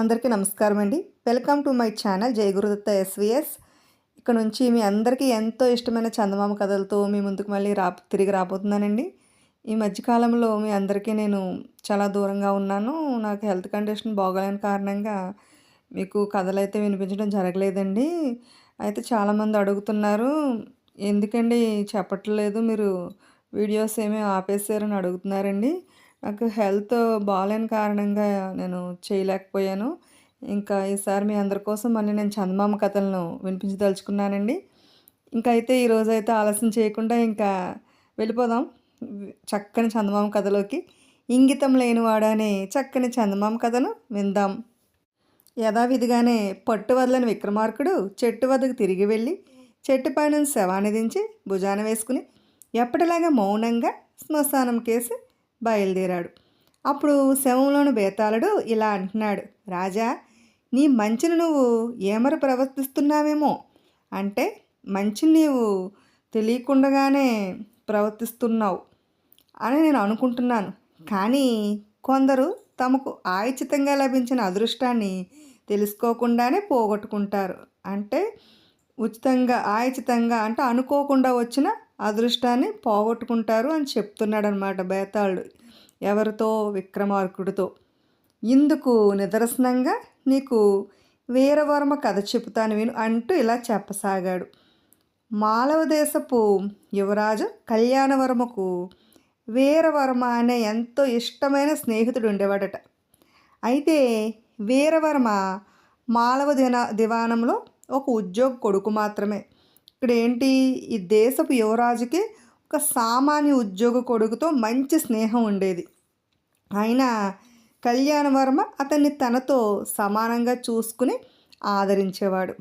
అందరికీ నమస్కారం అండి. Welcome to my channel Jayagurudatta SVS ఇక్కడ నుంచి మీ అందరికీ ఎంతో ఇష్టమైన చందమామ కథలతో మీ ముందుకు మళ్ళీ రా తిరిగి రాబోతున్నానండి. ఈ మధ్యకాలంలో మీ అందరికీ నేను చాలా దూరంగా ఉన్నాను. నాకు హెల్త్ కండిషన్ బాగోలేని కారణంగా మీకు కథలు అయితే వినిపించడం జరగలేదండి. అయితే చాలామంది అడుగుతున్నారు ఎందుకండి చెప్పట్లేదు మీరు? వీడియోస్ ఏమీ ఆపేసారని అడుగుతున్నారండి. నాకు హెల్త్ బాగాలేని కారణంగా నేను చేయలేకపోయాను. ఇంకా ఈసారి మీ అందరి కోసం మళ్ళీ నేను చందమామ కథలను వినిపించదలుచుకున్నానండి. ఇంకా అయితే ఈరోజు అయితే ఆలస్యం చేయకుండా ఇంకా వెళ్ళిపోదాం. చక్కని చందమామ కథలోకి. ఇంగితం లేనివాడు అనే చక్కని చందమామ కథను విందాం. యథావిధిగానే పట్టు వదలని విక్రమార్కుడు చెట్టు వద్దకు తిరిగి వెళ్ళి చెట్టు పైన శవాన్ని దించి భుజాన వేసుకుని ఎప్పటిలాగా మౌనంగా శ్మశానం కేసి బయలుదేరాడు. అప్పుడు శవంలోని బేతాళుడు ఇలా అంటున్నాడు రాజా నీ మంచిని నువ్వు ఏమర ప్రవర్తిస్తున్నావేమో? అంటే మంచిని నీవు తెలియకుండానే ప్రవర్తిస్తున్నావు అని నేను అనుకుంటున్నాను. కానీ కొందరు తమకు ఆయుచితంగా లభించిన అదృష్టాన్ని తెలుసుకోకుండానే పోగొట్టుకుంటారు. అంటే ఉచితంగా ఆయుచితంగా అంటే అనుకోకుండా వచ్చిన అదృష్టాన్ని పోగొట్టుకుంటారు అని చెప్తున్నాడు అనమాట బేతాళుడు ఎవరితో? విక్రమార్కుడితో. ఇందుకు నిదర్శనంగా నీకు వీరవర్మ కథ చెబుతాను విను అంటూ ఇలా చెప్పసాగాడు. మాలవదేశపు యువరాజు కళ్యాణవర్మకు వీరవర్మ అనే ఎంతో ఇష్టమైన స్నేహితుడు ఉండేవాడట. అయితే వీరవర్మ మాలవ దిన దివానంలో ఒక ఉద్యోగ కొడుకు మాత్రమే. ఇక్కడ ఏంటి ఈ దేశపు యువరాజుకి ఒక సామాన్య ఉద్యోగ కొడుకుతో మంచి స్నేహం ఉండేది. అయినా కళ్యాణవర్మ అతన్ని తనతో సమానంగా చూసుకుని ఆదరించేవాడు.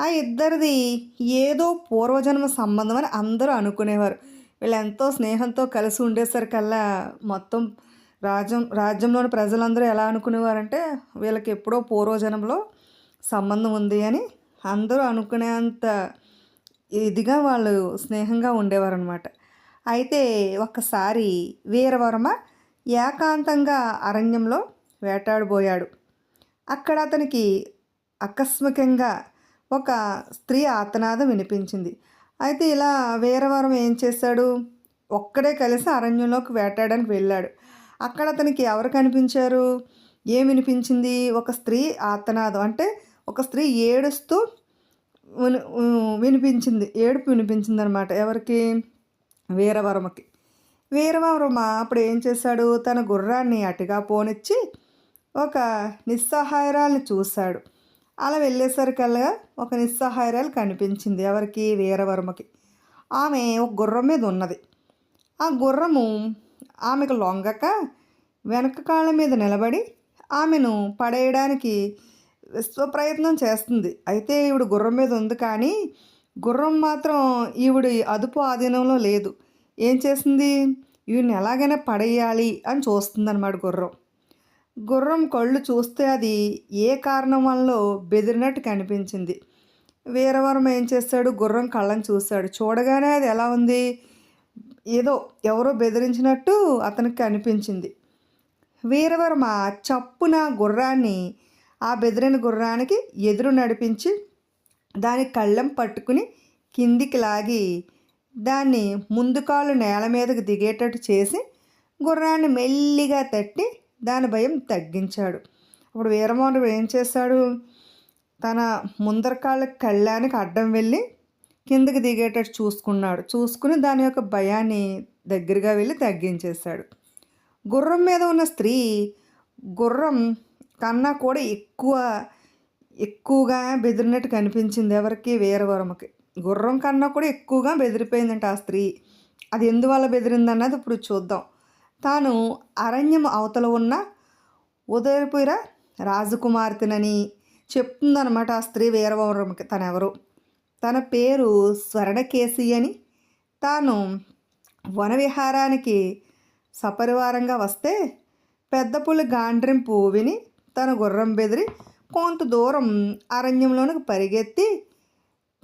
ఆ ఇద్దరిది ఏదో పూర్వజన్మ సంబంధం అని అందరూ అనుకునేవారు. వీళ్ళు ఎంతో స్నేహంతో కలిసి ఉండేసరికల్లా మొత్తం రాజ్యం రాజ్యంలోని ప్రజలందరూ ఎలా అనుకునేవారంటే వీళ్ళకి ఎప్పుడో పూర్వజన్మలో సంబంధం ఉంది అని అందరూ అనుకునేంత ఇదిగా వాళ్ళు స్నేహంగా ఉండేవారు అనమాట అయితే ఒక్కసారి వీరవర్మ ఏకాంతంగా అరణ్యంలో వేటాడబోయాడు. అక్కడ అతనికి ఆకస్మికంగా ఒక స్త్రీ ఆతనాదం వినిపించింది. అయితే ఇలా వీరవరం ఏం చేశాడు? ఒక్కడే కలిసి అరణ్యంలోకి వేటాడడానికి వెళ్ళాడు. అక్కడ అతనికి ఎవరు కనిపించారు? ఏం వినిపించింది? ఒక స్త్రీ ఆతనాదం అంటే ఒక స్త్రీ ఏడుస్తూ వినిపించింది ఏడుపు వినిపించింది అనమాట ఎవరికి? వీరవర్మకి. వీరవర్మ అప్పుడు ఏం చేశాడు? తన గుర్రాన్ని అటుగా పోనిచ్చి ఒక నిస్సహాయరాల్ని చూశాడు. అలా వెళ్ళేసరికల్లా ఒక నిస్సహాయరాలు కనిపించింది ఎవరికి? వీరవర్మకి. ఆమె ఒక గుర్రం మీద ఉన్నది. ఆ గుర్రము ఆమెకు లొంగక వెనక కాళ్ళ మీద నిలబడి ఆమెను పడేయడానికి విశ్వప్రయత్నం చేస్తుంది. అయితే ఈవిడ గుర్రం మీద ఉంది కానీ గుర్రం మాత్రం ఈవిడ అదుపు ఆధీనంలో లేదు. ఏం చేసింది ఈవిని ఎలాగైనా పడేయాలి అని చూస్తుంది అనమాట గుర్రం. గుర్రం కళ్ళు చూస్తే అది ఏ కారణం వల్ల బెదిరినట్టు కనిపించింది. వీరవరం ఏం చేస్తాడు? గుర్రం కళ్ళని చూస్తాడు. చూడగానే అది ఎలా ఉంది? ఏదో ఎవరో బెదిరించినట్టు అతనికి కనిపించింది. వీరవర్మ చప్పున గుర్రాన్ని ఆ బెదిరిన గుర్రానికి ఎదురు నడిపించి దాని కళ్ళెం పట్టుకుని కిందికి లాగి దాన్ని ముందు కాళ్ళు నేల మీదకి దిగేటట్టు చేసి గుర్రాన్ని మెల్లిగా తట్టి దాని భయం తగ్గించాడు. అప్పుడు వీరమోహనుడు ఏం చేశాడు తన ముందర కాళ్ళ కళ్ళానికి అడ్డం వెళ్ళి కిందకి దిగేటట్టు చూసుకున్నాడు. చూసుకుని దాని యొక్క భయాన్ని దగ్గరగా వెళ్ళి తగ్గించేశాడు. గుర్రం మీద ఉన్న స్త్రీ గుర్రం కన్నా కూడా ఎక్కువ ఎక్కువగా బెదిరినట్టు కనిపించింది ఎవరికి వీరవరమకి గుర్రం కన్నా కూడా ఎక్కువగా బెదిరిపోయిందంట ఆ స్త్రీ. అది ఎందువల్ల బెదిరిందన్నది ఇప్పుడు చూద్దాం. తాను అరణ్యం అవతల ఉన్న ఉదయపుర రాజకుమార్తెనని చెప్తుందనమాట ఆ స్త్రీ వీరవరమకి. తనెవరు? తన పేరు స్వర్ణకేసి అని. తాను వనవిహారానికి సపరివారంగా వస్తే పెద్ద పులి గాండ్రింపు విని తన గుర్రం బెదిరి కొంత దూరం అరణ్యంలోనికి పరిగెత్తి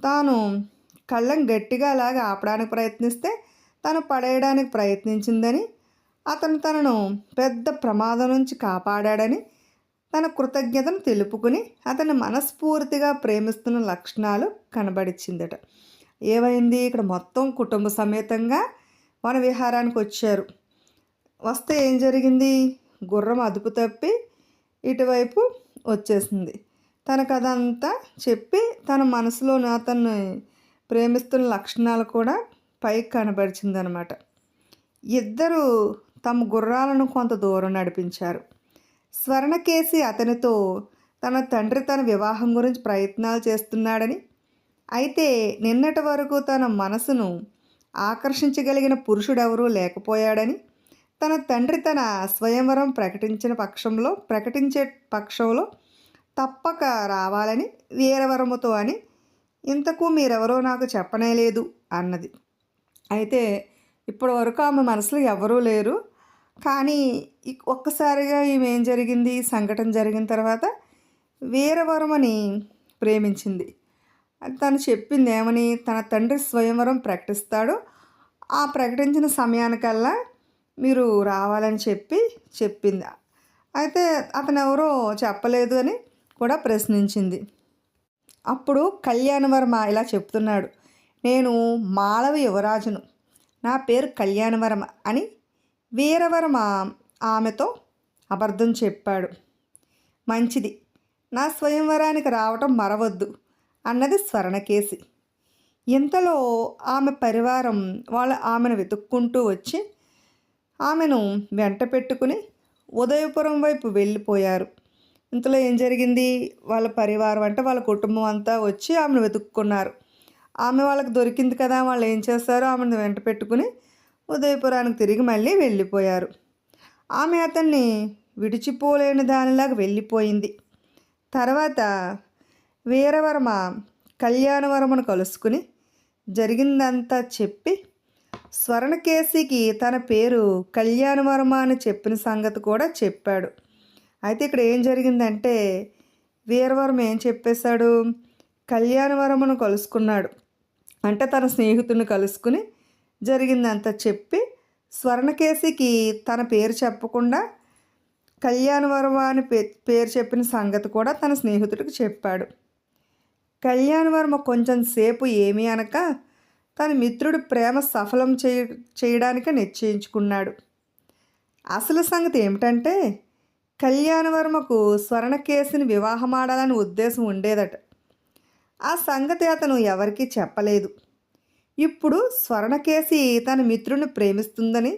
తాను కళ్ళం గట్టిగా అలాగ ఆపడానికి ప్రయత్నిస్తే తను పడేయడానికి ప్రయత్నించిందని అతను తనను పెద్ద ప్రమాదం నుంచి కాపాడాడని తన కృతజ్ఞతను తెలుపుకుని అతన్ని మనస్ఫూర్తిగా ప్రేమిస్తున్న లక్షణాలు కనబడిచ్చిందట. ఏమైంది? ఇక్కడ మొత్తం కుటుంబ సమేతంగా వన విహారానికి వచ్చారు. వస్తే ఏం జరిగింది? గుర్రం అదుపు తప్పి ఇటువైపు వచ్చేసింది. తనకు అదంతా చెప్పి తన మనసులోని అతన్ని ప్రేమిస్తున్న లక్షణాలు కూడా పైకి కనబరిచిందనమాట. ఇద్దరు తమ గుర్రాలను కొంత దూరం నడిపించారు. స్వర్ణకేసి అతనితో తన తండ్రి తన వివాహం గురించి ప్రయత్నాలు చేస్తున్నాడని అయితే నిన్నటి వరకు తన మనసును ఆకర్షించగలిగిన పురుషుడెవరూ లేకపోయాడని తన తండ్రి తన స్వయంవరం ప్రకటించిన పక్షంలో ప్రకటించే పక్షంలో తప్పక రావాలని వీరవరముతో అని ఇంతకు మీరెవరో నాకు చెప్పనే లేదు అన్నది. అయితే ఇప్పటి వరకు ఆమె మనసులో ఎవరూ లేరు. కానీ ఒక్కసారిగా ఈమె ఏం జరిగింది? ఈ సంఘటన జరిగిన తర్వాత వీరవరమని ప్రేమించింది. అది తను చెప్పింది ఏమని? తన తండ్రి స్వయంవరం ప్రకటిస్తాడు. ఆ ప్రకటించిన సమయానికల్లా మీరు రావాలని చెప్పి చెప్పింది. అయితే అతను ఎవరో చెప్పలేదు అని కూడా ప్రశ్నించింది. అప్పుడు కళ్యాణవర్మ ఇలా చెప్తున్నాడు. నేను మాలవ యువరాజును. నా పేరు కళ్యాణవర్మ అని వీరవర్మ ఆమెతో అబద్ధం చెప్పాడు. మంచిది. నా స్వయంవరానికి రావటం మరవద్దు అన్నది స్వర్ణకేసి ఇంతలో ఆమె పరివారం వాళ్ళ ఆమెను వెతుక్కుంటూ వచ్చి ఆమెను వెంట పెట్టుకుని ఉదయపురం వైపు వెళ్ళిపోయారు. ఇంతలో ఏం జరిగింది? వాళ్ళ పరివారం అంటే వాళ్ళ కుటుంబం అంతా వచ్చి ఆమెను వెతుక్కున్నారు. ఆమె వాళ్ళకి దొరికింది కదా వాళ్ళు ఏం చేస్తారో ఆమెను వెంట పెట్టుకుని ఉదయపురానికి తిరిగి మళ్ళీ వెళ్ళిపోయారు. ఆమె అతన్ని విడిచిపోలేని దానిలాగా వెళ్ళిపోయింది. తర్వాత వీరవర్మ కళ్యాణవర్మను కలుసుకుని జరిగిందంతా చెప్పి స్వర్ణకేశికి తన పేరు కళ్యాణవర్మ అని చెప్పిన సంగతి కూడా చెప్పాడు. అయితే ఇక్కడ ఏం జరిగిందంటే వీరవరం ఏం చెప్పేశాడు? కళ్యాణవరమును కలుసుకున్నాడు. అంటే తన స్నేహితుడిని కలుసుకుని జరిగిందంతా చెప్పి స్వర్ణకేశికి తన పేరు చెప్పకుండా కళ్యాణవర్మ అని పే పేరు చెప్పిన సంగతి కూడా తన స్నేహితుడికి చెప్పాడు. కళ్యాణవర్మ కొంచెం సేపు ఏమీ అనక తన మిత్రుడు ప్రేమ సఫలం చేయ చేయడానికి నిశ్చయించుకున్నాడు. అసలు సంగతి ఏమిటంటే కళ్యాణవర్మకు స్వర్ణకేశిని వివాహమాడాలని ఉద్దేశం ఉండేదట. ఆ సంగతి అతను ఎవరికీ చెప్పలేదు. ఇప్పుడు స్వర్ణకేసి తన మిత్రుని ప్రేమిస్తుందని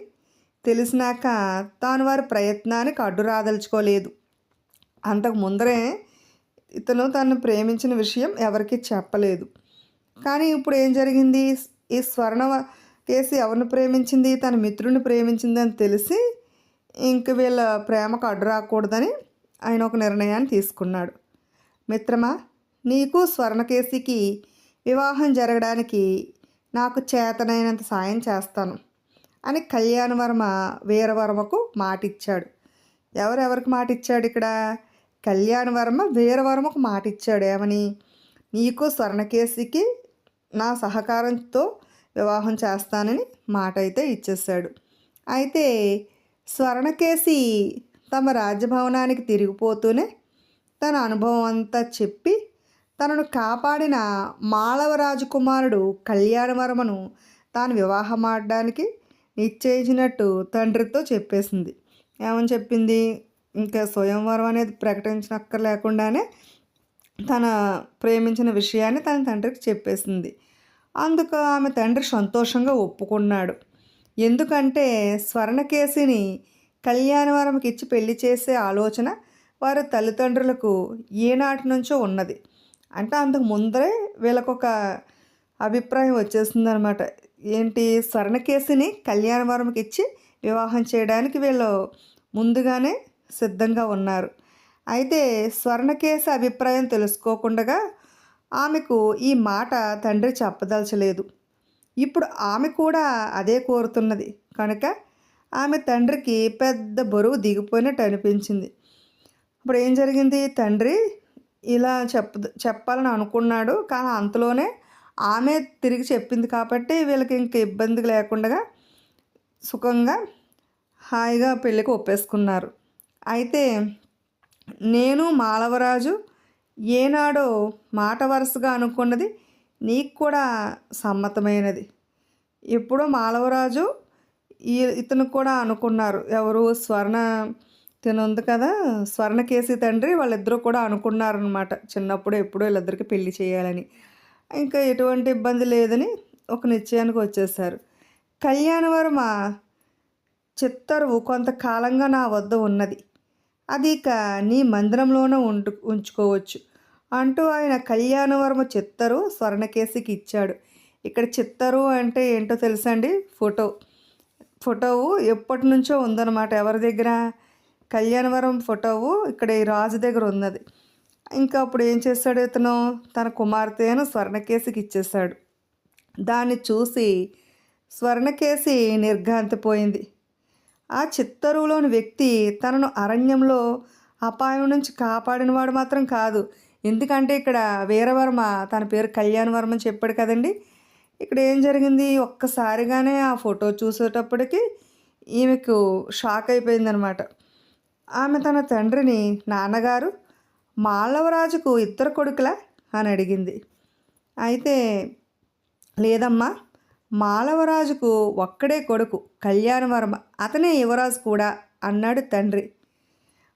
తెలిసినాక తాను వారి ప్రయత్నానికి అడ్డు రాదలుచుకోలేదు అంతకు ముందరే ఇతను తను ప్రేమించిన విషయం ఎవరికీ చెప్పలేదు. కానీ ఇప్పుడు ఏం జరిగింది? ఈ స్వర్ణ కేసి ఎవరిని ప్రేమించింది? తన మిత్రుని ప్రేమించింది అని తెలిసి ఇంక వీళ్ళ ప్రేమకు అడ్డు రాకూడదని ఆయన ఒక నిర్ణయాన్ని తీసుకున్నాడు. మిత్రమా నీకు స్వర్ణకేశికి వివాహం జరగడానికి నాకు చేతనైనంత సాయం చేస్తాను అని కళ్యాణవర్మ వీరవర్మకు మాటిచ్చాడు. ఎవరెవరికి మాటిచ్చాడు ఇక్కడ? కళ్యాణవర్మ వీరవర్మకు మాటిచ్చాడు. ఏమని? నీకు స్వర్ణకేశికి నా సహకారంతో వివాహం చేస్తానని మాట అయితే ఇచ్చేశాడు. అయితే స్వర్ణకేసి తమ రాజభవనానికి తిరిగిపోతూనే తన అనుభవం అంతా చెప్పి తనను కాపాడిన మాళవ రాజకుమారుడు కళ్యాణవర్మను తాను వివాహమాడడానికి నిశ్చయించినట్టు తండ్రితో చెప్పేసింది. ఏమని చెప్పింది? ఇంకా స్వయంవరం అనేది ప్రకటించనక్కర్లేకుండానే తన ప్రేమించిన విషయాన్ని తన తండ్రికి చెప్పేసింది. అందుకు ఆమె తండ్రి సంతోషంగా ఒప్పుకున్నాడు. ఎందుకంటే స్వర్ణకేశిని కళ్యాణవరంకి ఇచ్చి పెళ్ళి చేసే ఆలోచన వారి తల్లిదండ్రులకు ఏనాటి నుంచో ఉన్నది. అంటే అంతకు ముందరే వీళ్ళకొక అభిప్రాయం వచ్చేసిందనమాట. ఏంటి? స్వర్ణకేశిని కళ్యాణవరంకి ఇచ్చి వివాహం చేయడానికి వీళ్ళు ముందుగానే సిద్ధంగా ఉన్నారు. అయితే స్వర్ణకేశ అభిప్రాయం తెలుసుకోకుండా ఆమెకు ఈ మాట తండ్రి చెప్పదలచలేదు. ఇప్పుడు ఆమె కూడా అదే కోరుతున్నది. కనుక ఆమె తండ్రికి పెద్ద బరువు దిగిపోయినట్టు అనిపించింది. ఇప్పుడు ఏం జరిగింది? తండ్రి ఇలా చెప్ప చెప్పాలని అనుకున్నాడు. కానీ అంతలోనే ఆమె తిరిగి చెప్పింది కాబట్టి వీళ్ళకి ఇంక ఇబ్బంది లేకుండా సుఖంగా హాయిగా పెళ్ళికి ఒప్పేసుకున్నారు. అయితే నేను మాలవరాజు ఏనాడో మాట వరుసగా అనుకున్నది నీకు కూడా సమ్మతమైనది. ఎప్పుడో మాలవరాజు ఈ ఇతను కూడా అనుకున్నారు. ఎవరు? స్వర్ణ తిను ఉంది కదా? స్వర్ణకేసి తండ్రి వాళ్ళిద్దరూ కూడా అనుకున్నారనమాట చిన్నప్పుడు ఎప్పుడో వీళ్ళిద్దరికి పెళ్ళి చేయాలని. ఇంకా ఎటువంటి ఇబ్బంది లేదని ఒక నిశ్చయానికి వచ్చేసారు కళ్యాణవర్మ చిత్తరువు కొంతకాలంగా నా వద్ద ఉన్నది. అది ఇక నీ మందిరంలోనే ఉండు ఉంచుకోవచ్చు. అంటూ ఆయన కళ్యాణవర్మ చిత్తరు స్వర్ణకేశికి ఇచ్చాడు. ఇక్కడ చిత్తరు అంటే ఏంటో తెలుసా అండి ఫోటో. ఫోటోవు ఎప్పటి నుంచో ఉందన్నమాట ఎవరి దగ్గర? కళ్యాణవరం ఫోటోవు ఇక్కడ ఈ రాజు దగ్గర ఉన్నది. ఇంకా అప్పుడు ఏం చేశాడు ఇతను? తన కుమార్తెను స్వర్ణకేశికి ఇచ్చేశాడు దాన్ని చూసి స్వర్ణకేశి నిర్ఘాంతిపోయింది. ఆ చిత్తరువులోని వ్యక్తి తనను అరణ్యంలో అపాయం నుంచి కాపాడినవాడు మాత్రం కాదు. ఎందుకంటే ఇక్కడ వీరవర్మ తన పేరు కళ్యాణ్ వర్మ చెప్పాడు కదండి. ఇక్కడ ఏం జరిగింది? ఒక్కసారిగానే ఆ ఫోటో చూసేటప్పటికి ఈమెకు షాక్ అయిపోయిందనమాట ఆమె తన తండ్రిని నాన్నగారు మాళవరాజుకు ఇద్దరు కొడుకులా? అని అడిగింది. అయితే లేదమ్మా మాలవరాజుకు ఒక్కడే కొడుకు కళ్యాణవర్మ. అతనే యువరాజు కూడా అన్నాడు తండ్రి.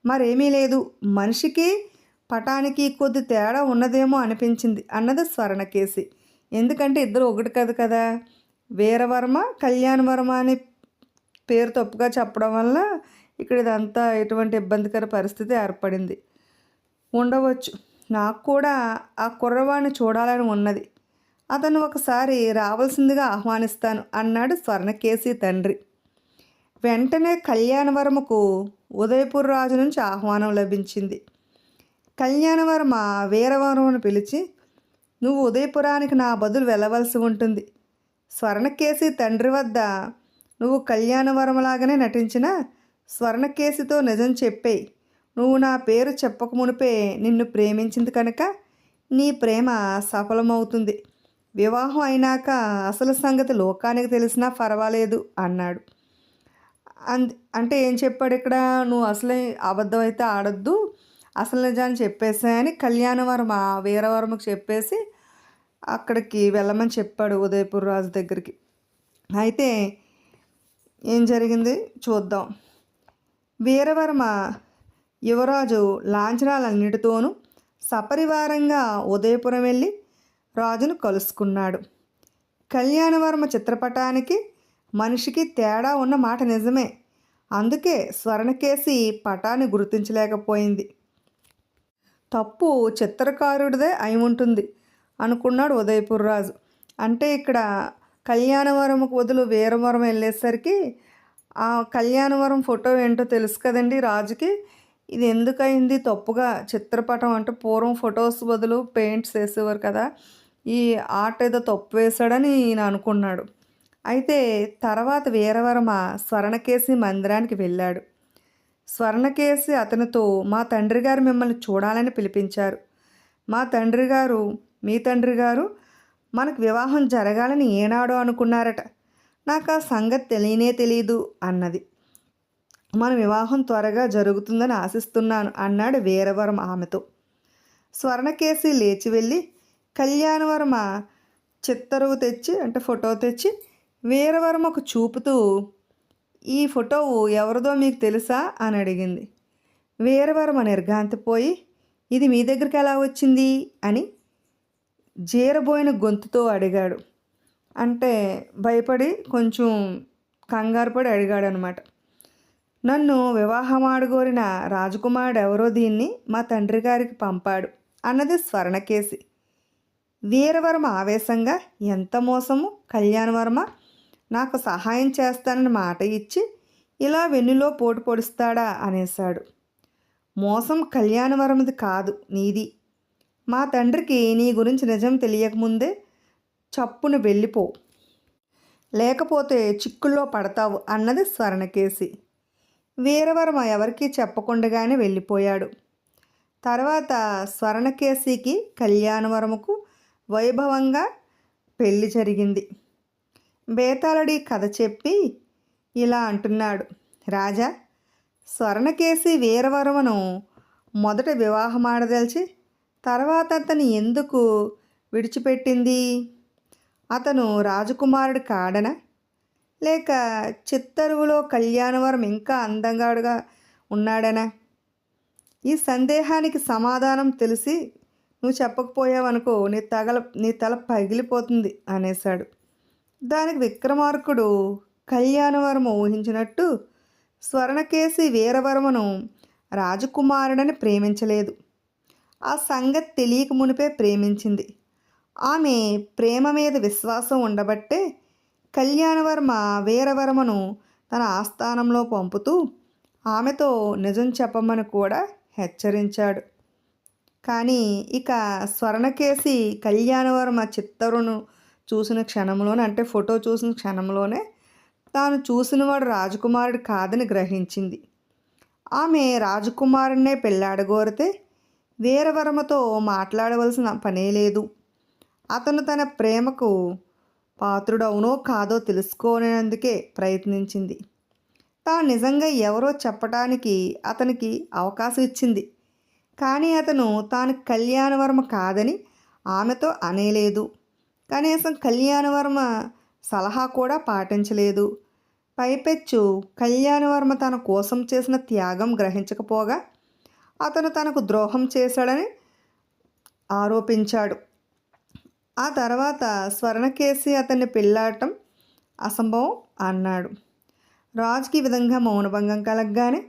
మరేమీ లేదు మనిషికి పటానికి కొద్ది తేడా ఉన్నదేమో అనిపించింది అన్నది స్వర్ణకేసి ఎందుకంటే ఇద్దరు ఒకటి కాదు కదా. వీరవర్మ కళ్యాణవర్మ అని పేరు తప్పుగా చెప్పడం వల్ల ఇక్కడ ఇదంతా ఎటువంటి ఇబ్బందికర పరిస్థితి ఏర్పడింది. ఉండవచ్చు. నాకు కూడా ఆ కుర్రవాడిని చూడాలని ఉన్నది. అతను ఒకసారి రావాల్సిందిగా ఆహ్వానిస్తాను అన్నాడు స్వర్ణకేసి తండ్రి. వెంటనే కళ్యాణవర్మకు ఉదయపూర్ రాజు నుంచి ఆహ్వానం లభించింది. కళ్యాణవర్మ వీరవర్మను పిలిచి నువ్వు ఉదయపురానికి నా బదులు వెళ్ళవలసి ఉంటుంది. స్వర్ణకేసి తండ్రి వద్ద నువ్వు కళ్యాణవరమలాగానే నటించిన స్వర్ణకేసితో నిజం చెప్పేయి. నువ్వు నా పేరు చెప్పక మునిపే నిన్ను ప్రేమించింది కనుక నీ ప్రేమ సఫలమవుతుంది. వివాహం అయినాక అసలు సంగతి లోకానికి తెలిసినా పర్వాలేదు అన్నాడు. అండ్ అంటే ఏం చెప్పాడు ఇక్కడ? నువ్వు అసలే అబద్ధం అయితే ఆడొద్దు అసలు నిజాన్ని చెప్పేసాయని కళ్యాణవర్మ వీరవర్మకు చెప్పేసి అక్కడికి వెళ్ళమని చెప్పాడు ఉదయపూర్ రాజు దగ్గరికి. అయితే ఏం జరిగింది? చూద్దాం. వీరవర్మ యువరాజు లాంఛనాలన్నిటితోనూ సపరివారంగా ఉదయపురం వెళ్ళి రాజును కలుసుకున్నాడు. కళ్యాణవర్మ చిత్రపటానికి మనిషికి తేడా ఉన్న మాట నిజమే. అందుకే స్వర్ణకేసి పటాన్ని గుర్తించలేకపోయింది. తప్పు చిత్రకారుడిదే అయి ఉంటుంది అనుకున్నాడు ఉదయపూర్ రాజు అంటే ఇక్కడ కళ్యాణవరంకు వదులు వీరవరం వెళ్ళేసరికి ఆ కళ్యాణవరం ఫోటో ఏంటో తెలుసు కదండి రాజుకి. ఇది ఎందుకయింది? తప్పుగా చిత్రపటం అంటే పూర్వం ఫొటోస్ బదులు పెయింట్స్ వేసేవారు కదా. ఈ ఆర్ట్ ఏదో తప్పు వేశాడని ఈయన అనుకున్నాడు. అయితే తర్వాత వీరవర్మ స్వర్ణకేసి మందిరానికి వెళ్ళాడు. స్వర్ణకేసి అతనితో మా తండ్రి గారు మిమ్మల్ని చూడాలని పిలిపించారు. మా తండ్రి గారు మీ తండ్రి గారు మనకు వివాహం జరగాలని ఏనాడో అనుకున్నారట. నాకు ఆ సంగతి తెలియనే తెలియదు అన్నది. మన వివాహం త్వరగా జరుగుతుందని ఆశిస్తున్నాను అన్నాడు వీరవరం ఆమెతో. స్వర్ణకేసి లేచి వెళ్ళి కళ్యాణవర్మ చిత్తరువు తెచ్చి అంటే ఫోటో తెచ్చి వీరవర్మకు చూపుతూ ఈ ఫోటో ఎవరిదో మీకు తెలుసా? అని అడిగింది. వీరవర్మ నిర్గాంతిపోయి ఇది మీ దగ్గరికి ఎలా వచ్చింది? అని జీరబోయిన గొంతుతో అడిగాడు. అంటే భయపడి కొంచెం కంగారు పడి అడిగాడు అనమాట నన్ను వివాహమాడుగోరిన రాజకుమారుడు ఎవరో దీన్ని మా తండ్రి గారికి పంపాడు అన్నది స్వర్ణకేసి వీరవర్మ ఆవేశంగా ఎంత మోసము కళ్యాణవర్మ నాకు సహాయం చేస్తానని మాట ఇచ్చి ఇలా వెన్నులో పోటు పొడుస్తాడా? అనేశాడు. మోసం కళ్యాణవరమది కాదు నీది. మా తండ్రికి నీ గురించి నిజం తెలియకముందే చప్పును వెళ్ళిపో. లేకపోతే చిక్కుల్లో పడతావు అన్నది స్వర్ణకేసి వీరవర్మ ఎవరికీ చెప్పకుండానే వెళ్ళిపోయాడు. తర్వాత స్వర్ణకేసికి కళ్యాణవరముకు వైభవంగా పెళ్ళి జరిగింది. బేతాళుడి కథ చెప్పి ఇలా అంటున్నాడు. రాజా స్వర్ణకేసి వీరవర్మను మొదట వివాహం ఆడదలిచి తర్వాత అతను ఎందుకు విడిచిపెట్టింది? అతను రాజకుమారుడు కాడనా? లేక చిత్తరువులో కళ్యాణవరం ఇంకా అందంగాడుగా ఉన్నాడనా? ఈ సందేహానికి సమాధానం తెలిసి నువ్వు చెప్పకపోయావనుకో నీ తగల నీ తల పగిలిపోతుంది అనేశాడు. దానికి విక్రమార్కుడు కళ్యాణవరము ఊహించినట్టు స్వర్ణకేసి వీరవర్మను రాజకుమారుడని ప్రేమించలేదు. ఆ సంగతి తెలియక మునిపే ప్రేమించింది. ఆమె ప్రేమ మీద విశ్వాసం ఉండబట్టే కళ్యాణవర్మ వీరవర్మను తన ఆస్థానంలో పంపుతూ ఆమెతో నిజం చెప్పమని కూడా హెచ్చరించాడు. కానీ ఇక స్వర్ణకేసి కళ్యాణవర్మ చిత్తరును చూసిన క్షణంలోనే అంటే ఫోటో చూసిన క్షణంలోనే తాను చూసినవాడు రాజకుమారుడు కాదని గ్రహించింది. ఆమె రాజకుమారుడినే పెళ్ళాడగోరితే వీరవర్మతో మాట్లాడవలసిన పనే లేదు. అతను తన ప్రేమకు పాత్రుడవునో కాదో తెలుసుకోనేందుకే ప్రయత్నించింది. తాను నిజంగా ఎవరో చెప్పడానికి అతనికి అవకాశం ఇచ్చింది. కానీ అతను తాను కళ్యాణవర్మ కాదని ఆమెతో అనేలేదు. కనీసం కళ్యాణవర్మ సలహా కూడా పాటించలేదు. పైపెచ్చు కళ్యాణవర్మ తన కోసం చేసిన త్యాగం గ్రహించకపోగా అతను తనకు ద్రోహం చేశాడని ఆరోపించాడు. ఆ తర్వాత స్వర్ణకేసి అతన్ని పెళ్ళాడటం అసంభవం అన్నాడు. రాజుకి ఈ విధంగా మౌనభంగం కలగగానే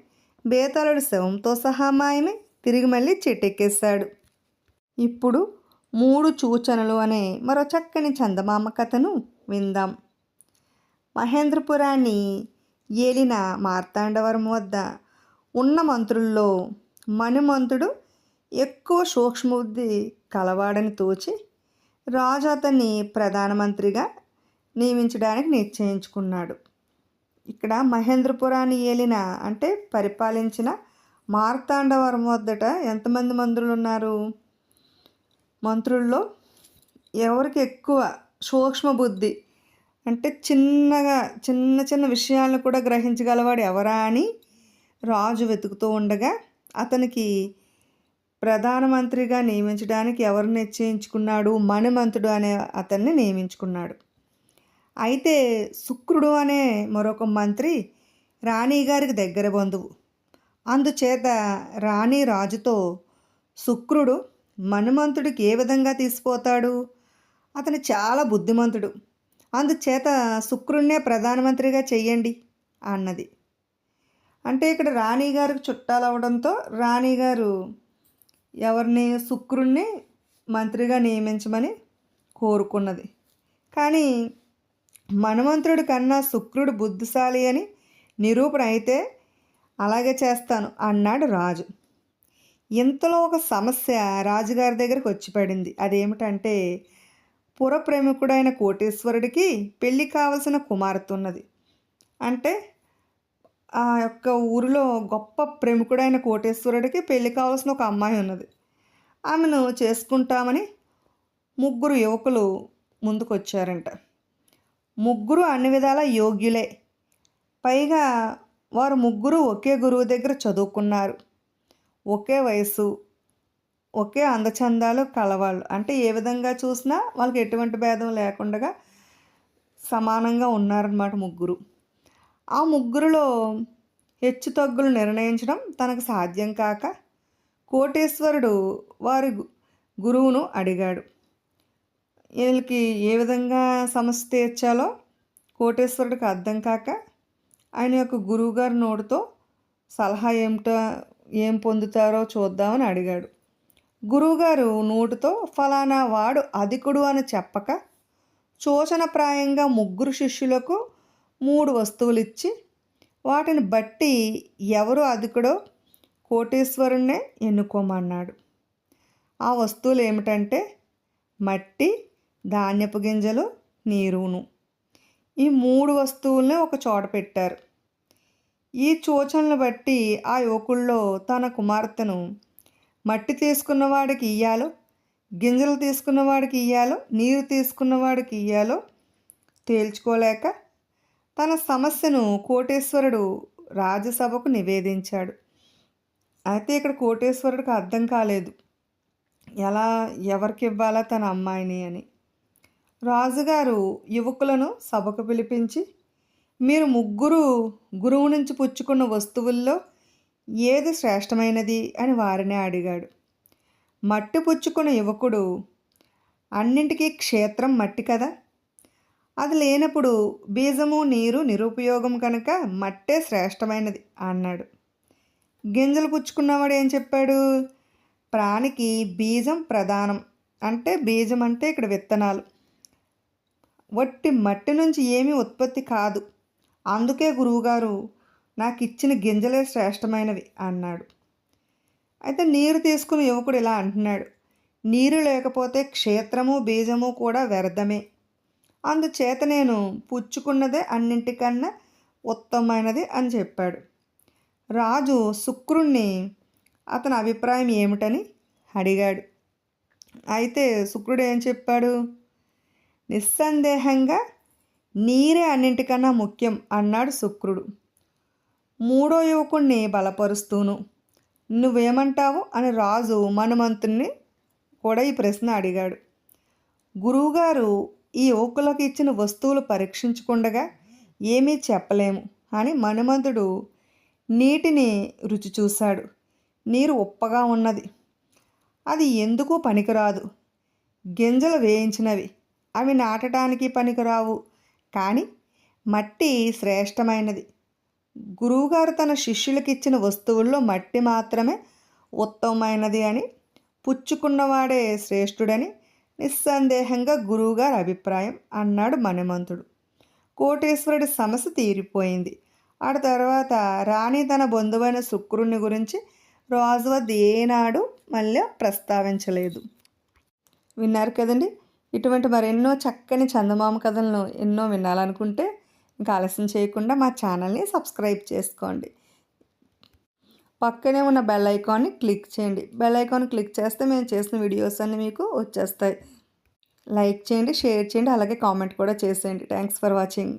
బేతాళుడు శవంతో సహా మాయమే తిరిగి మళ్ళీ చెట్టెక్కేశాడు ఇప్పుడు మూడు సూచనలు అనే మరో చక్కని చందమామ కథను విందాం. మహేంద్రపురాన్ని ఏలిన మార్తాండవరం వద్ద ఉన్న మంత్రుల్లో మణిమంతుడు ఎక్కువ సూక్ష్మబుద్ధి కలవాడని తోచి రాజు అతన్ని ప్రధానమంత్రిగా నియమించడానికి నిశ్చయించుకున్నాడు. ఇక్కడ మహేంద్రపురాన్ని ఏలిన అంటే పరిపాలించిన మార్తాండవరం వద్దట ఎంతమంది మంత్రులు ఉన్నారు మంత్రుల్లో ఎవరికి ఎక్కువ సూక్ష్మ బుద్ధి? అంటే చిన్నగా చిన్న చిన్న విషయాలను కూడా గ్రహించగలవాడు ఎవరా అని రాజు వెతుకుతూ ఉండగా అతనికి ప్రధానమంత్రిగా నియమించడానికి ఎవరు నిశ్చయించుకున్నాడు? మణిమంతుడు అనే అతన్ని నియమించుకున్నాడు. అయితే శుక్రుడు అనే మరొక మంత్రి రాణి గారికి దగ్గర బంధువు. అందుచేత రాణి రాజుతో శుక్రుడు మనుమంతుడికి ఏ విధంగా తీసిపోతాడు? అతను చాలా బుద్ధిమంతుడు. అందుచేత శుక్రుణ్ణే ప్రధానమంత్రిగా చెయ్యండి అన్నది. అంటే ఇక్కడ రాణిగారికి చుట్టాలు అవడంతో రాణిగారు ఎవరిని? శుక్రుణ్ణి మంత్రిగా నియమించమని కోరుకున్నది. కానీ మనుమంతుడి కన్నా శుక్రుడు బుద్ధిశాలి అని నిరూపణ అయితే అలాగే చేస్తాను అన్నాడు రాజు. ఇంతలో ఒక సమస్య రాజుగారి దగ్గరికి వచ్చి పడింది. అదేమిటంటే పురప్రేమికుడైన కోటేశ్వరుడికి పెళ్ళి కావలసిన కుమార్తె ఉన్నది. అంటే ఆ యొక్క ఊరిలో గొప్ప ప్రముఖుడైన కోటేశ్వరుడికి పెళ్ళి కావాల్సిన ఒక అమ్మాయి ఉన్నది. ఆమెను చేసుకుంటామని ముగ్గురు యువకులు ముందుకొచ్చారంట. ముగ్గురు అన్ని విధాల యోగ్యులే. పైగా వారు ముగ్గురు ఒకే గురువు దగ్గర చదువుకున్నారు. ఒకే వయసు ఒకే అందచందాలు కలవాళ్ళు. అంటే ఏ విధంగా చూసినా వాళ్ళకి ఎటువంటి భేదం లేకుండా సమానంగా ఉన్నారన్నమాట ముగ్గురు. ఆ ముగ్గురులో హెచ్చు తగ్గులు నిర్ణయించడం తనకు సాధ్యం కాక కోటేశ్వరుడు వారి గురువును అడిగాడు. వీళ్ళకి ఏ విధంగా సమస్య తీర్చాలో కోటేశ్వరుడికి అర్థం కాక ఆయన యొక్క గురువుగారి నోటితో సలహా ఏమిటో ఏం పొందుతారో చూద్దామని అడిగాడు. గురువుగారు నోటితో ఫలానా వాడు అధికుడు అని చెప్పక శోషణప్రాయంగా ముగ్గురు శిష్యులకు మూడు వస్తువులు ఇచ్చి వాటిని బట్టి ఎవరు అధికుడో కోటేశ్వరుణ్ణే ఎన్నుకోమన్నాడు. ఆ వస్తువులు ఏమిటంటే మట్టి ధాన్యపు గింజలు నీరును. ఈ మూడు వస్తువుల్ని ఒక చోట పెట్టారు. ఈ సూచనలు బట్టి ఆ యువకుల్లో తన కుమార్తెను మట్టి తీసుకున్నవాడికి ఇయ్యాలో గింజలు తీసుకున్నవాడికి ఇయ్యాలో నీరు తీసుకున్నవాడికి ఇయ్యాలో తేల్చుకోలేక తన సమస్యను కోటేశ్వరుడు రాజ్యసభకు నివేదించాడు. అయితే ఇక్కడ కోటేశ్వరుడికి అర్థం కాలేదు. ఎలా ఎవరికి ఇవ్వాలా తన అమ్మాయిని అని. రాజుగారు యువకులను సభకు పిలిపించి మీరు ముగ్గురు గురువు నుంచి పుచ్చుకున్న వస్తువుల్లో ఏది శ్రేష్టమైనది అని వారినే అడిగాడు. మట్టి పుచ్చుకున్న యువకుడు అన్నింటికీ క్షేత్రం మట్టి కదా? అది లేనప్పుడు బీజము నీరు నిరుపయోగం కనుక మట్టే శ్రేష్టమైనది అన్నాడు. గింజలు పుచ్చుకున్నవాడు ఏం చెప్పాడు? ప్రాణికి బీజం ప్రధానం. అంటే బీజం అంటే ఇక్కడ విత్తనాలు. వట్టి మట్టి నుంచి ఏమీ ఉత్పత్తి కాదు. అందుకే గురువుగారు నాకు ఇచ్చిన గింజలే శ్రేష్టమైనవి అన్నాడు. అయితే నీరు తీసుకుని యువకుడు ఇలా అంటున్నాడు. నీరు లేకపోతే క్షేత్రము బీజము కూడా వ్యర్థమే. అందుచేత నేను పుచ్చుకున్నదే అన్నింటికన్నా ఉత్తమమైనది అని చెప్పాడు. రాజు శుక్రుణ్ణి అతని అభిప్రాయం ఏమిటని అడిగాడు. అయితే శుక్రుడు ఏం చెప్పాడు? నిస్సందేహంగా నీరే అన్నింటికన్నా ముఖ్యం అన్నాడు శుక్రుడు. మూడో యువకుణ్ణి బలపరుస్తూను నువ్వేమంటావు? అని రాజు మనుమంతుణ్ణి కూడా ఈ ప్రశ్న అడిగాడు. గురువుగారు ఈ యువకులకు ఇచ్చిన వస్తువులు పరీక్షించకుండగా ఏమీ చెప్పలేము అని మనుమంతుడు నీటిని రుచి చూశాడు. నీరు ఉప్పగా ఉన్నది. అది ఎందుకు పనికిరాదు. గింజలు వేయించినవి. అవి నాటడానికి పనికిరావు. కానీ మట్టి శ్రేష్టమైనది. గురువుగారు తన శిష్యులకు ఇచ్చిన వస్తువుల్లో మట్టి మాత్రమే ఉత్తమమైనది అని పుచ్చుకున్నవాడే శ్రేష్ఠుడని నిస్సందేహంగా గురువుగారి అభిప్రాయం అన్నాడు మణిమంతుడు. కోటేశ్వరుడి సమస్య తీరిపోయింది. ఆ తర్వాత రాణి తన బంధువైన శుక్రుని గురించి రాజు వద్ద ఏనాడు మళ్ళీ ప్రస్తావించలేదు. విన్నారు కదండి? ఇటువంటి మరెన్నో చక్కని చందమామ కథలను ఎన్నో వినాలనుకుంటే ఇంకా ఆలస్యం చేయకుండా మా ఛానల్ని సబ్స్క్రైబ్ చేసుకోండి. పక్కనే ఉన్న బెల్ ఐకాన్ని క్లిక్ చేయండి. బెల్ ఐకాన్ క్లిక్ చేస్తే మేము చేసిన వీడియోస్ అన్నీ మీకు వచ్చేస్తాయి. లైక్ చేయండి షేర్ చేయండి అలాగే కామెంట్ కూడా చేసేయండి. Thanks for watching.